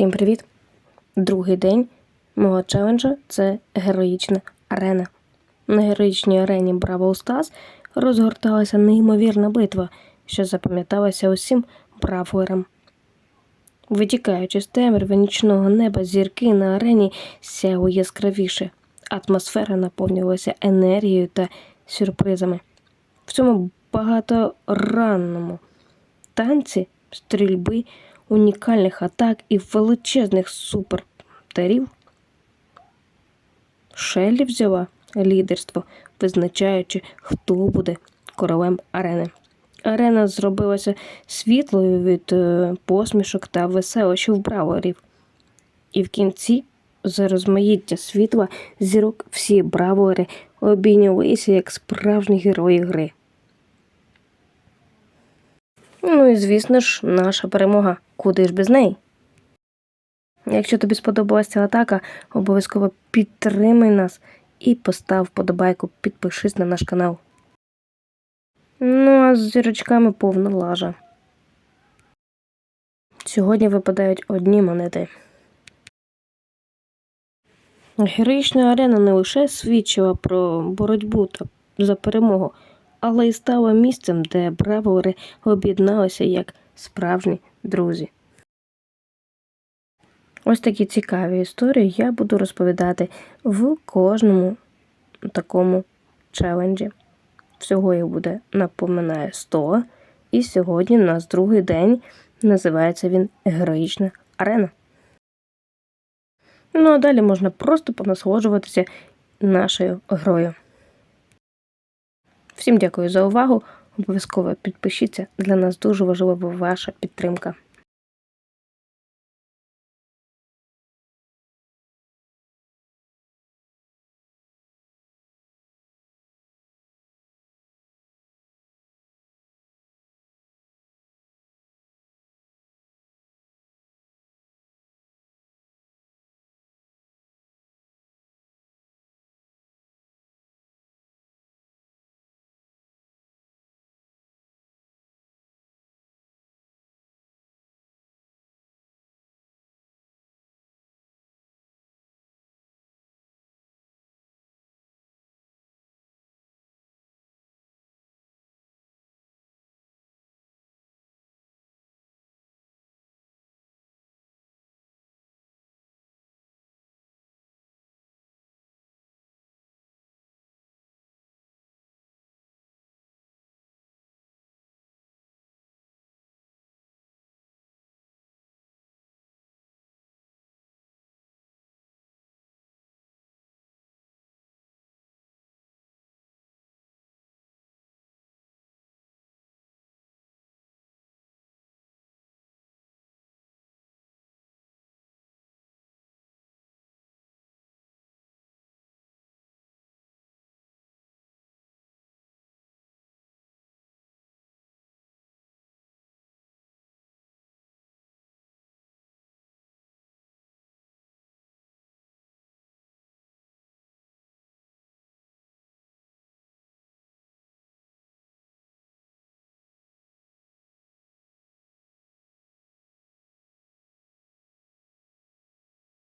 Всім привіт! Другий день мого челенджа це героїчна арена. На героїчній арені Браво Стас розгорталася неймовірна битва, що запам'яталася усім бравлерам. Витікаючи з темряви нічного неба, зірки на арені сяли яскравіше. Атмосфера наповнювалася енергією та сюрпризами. В цьому багаторанному танці стрільби, унікальних атак і величезних супертерів. Шеллі взяла лідерство, визначаючи, хто буде королем арени. Арена зробилася світлою від е, посмішок та веселощів браворів. І в кінці, за розмаїття світла, зірок всі бравори обійнялися як справжні герої гри. Ну і звісно ж, наша перемога. Куди ж без неї? Якщо тобі сподобалася атака, обов'язково підтримай нас і постав вподобайку, підпишись на наш канал. Ну, а з зірочками повна лажа. Сьогодні випадають одні монети. Героїчна арена не лише свідчила про боротьбу та за перемогу, але й стала місцем, де бравори об'єдналися як справжні друзі. Ось такі цікаві історії я буду розповідати в кожному такому челенджі. Всього їх буде, напоминаю, 100. І сьогодні у нас другий день. Називається він Героїчна арена. Ну а далі можна просто понасолоджуватися нашою грою. Всім дякую за увагу. Обов'язково підпишіться. Для нас дуже важлива ваша підтримка.